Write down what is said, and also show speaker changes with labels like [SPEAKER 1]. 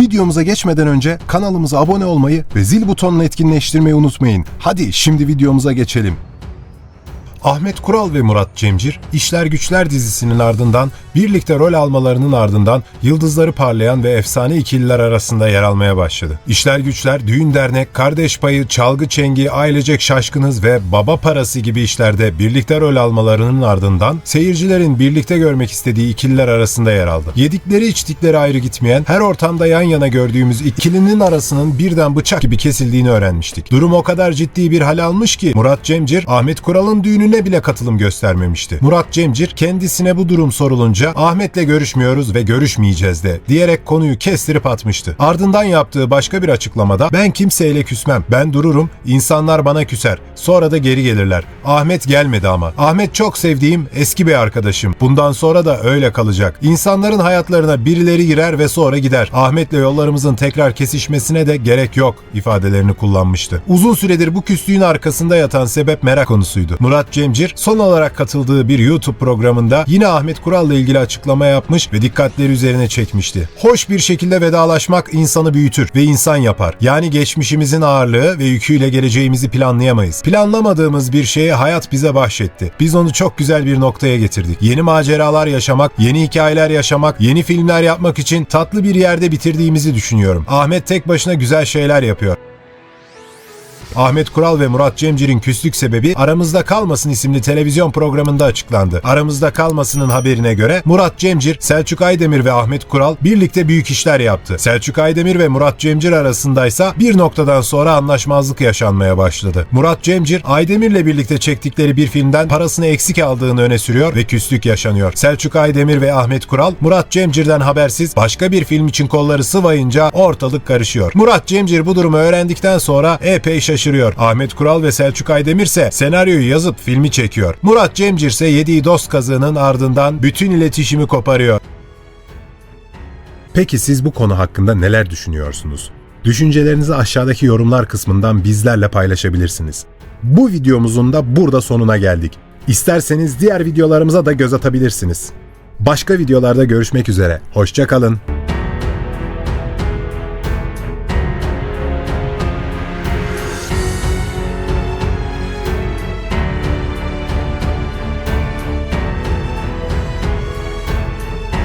[SPEAKER 1] Videomuza geçmeden önce kanalımıza abone olmayı ve zil butonunu etkinleştirmeyi unutmayın. Hadi şimdi videomuza geçelim. Ahmet Kural ve Murat Cemcir, İşler Güçler dizisinin ardından birlikte rol almalarının ardından yıldızları parlayan ve efsane ikililer arasında yer almaya başladı. İşler Güçler, düğün dernek, kardeş payı, çalgı çengi, ailecek şaşkınız ve baba parası gibi işlerde birlikte rol almalarının ardından seyircilerin birlikte görmek istediği ikililer arasında yer aldı. Yedikleri içtikleri ayrı gitmeyen, her ortamda yan yana gördüğümüz ikilinin arasının birden bıçak gibi kesildiğini öğrenmiştik. Durum o kadar ciddi bir hal almış ki Murat Cemcir, Ahmet Kural'ın düğününe bile katılım göstermemişti. Murat Cemcir kendisine bu durum sorulunca Ahmet'le görüşmüyoruz ve görüşmeyeceğiz de diyerek konuyu kestirip atmıştı. Ardından yaptığı başka bir açıklamada ben kimseyle küsmem. Ben dururum, insanlar bana küser. Sonra da geri gelirler. Ahmet gelmedi ama. Ahmet çok sevdiğim eski bir arkadaşım. Bundan sonra da öyle kalacak. İnsanların hayatlarına birileri girer ve sonra gider. Ahmet'le yollarımızın tekrar kesişmesine de gerek yok ifadelerini kullanmıştı. Uzun süredir bu küslüğün arkasında yatan sebep merak konusuydu. Murat Cemcir son olarak katıldığı bir YouTube programında yine Ahmet Kural'la ilgili açıklama yapmış ve dikkatleri üzerine çekmişti. Hoş bir şekilde vedalaşmak insanı büyütür ve insan yapar. Yani geçmişimizin ağırlığı ve yüküyle geleceğimizi planlayamayız. Planlamadığımız bir şeye hayat bize bahşetti. Biz onu çok güzel bir noktaya getirdik. Yeni maceralar yaşamak, yeni hikayeler yaşamak, yeni filmler yapmak için tatlı bir yerde bitirdiğimizi düşünüyorum. Ahmet tek başına güzel şeyler yapıyor. Ahmet Kural ve Murat Cemcir'in küslük sebebi Aramızda Kalmasın isimli televizyon programında açıklandı. Aramızda Kalmasın'ın haberine göre Murat Cemcir, Selçuk Aydemir ve Ahmet Kural birlikte büyük işler yaptı. Selçuk Aydemir ve Murat Cemcir arasındaysa bir noktadan sonra anlaşmazlık yaşanmaya başladı. Murat Cemcir, Aydemir'le birlikte çektikleri bir filmden parasını eksik aldığını öne sürüyor ve küslük yaşanıyor. Selçuk Aydemir ve Ahmet Kural, Murat Cemcir'den habersiz başka bir film için kolları sıvayınca ortalık karışıyor. Murat Cemcir bu durumu öğrendikten sonra epey şaşırıyor. Ahmet Kural ve Selçuk Aydemir ise senaryoyu yazıp filmi çekiyor. Murat Cemcir ise yediği dost kazığının ardından bütün iletişimi koparıyor. Peki siz bu konu hakkında neler düşünüyorsunuz? Düşüncelerinizi aşağıdaki yorumlar kısmından bizlerle paylaşabilirsiniz. Bu videomuzun da burada sonuna geldik. İsterseniz diğer videolarımıza da göz atabilirsiniz. Başka videolarda görüşmek üzere. Hoşçakalın.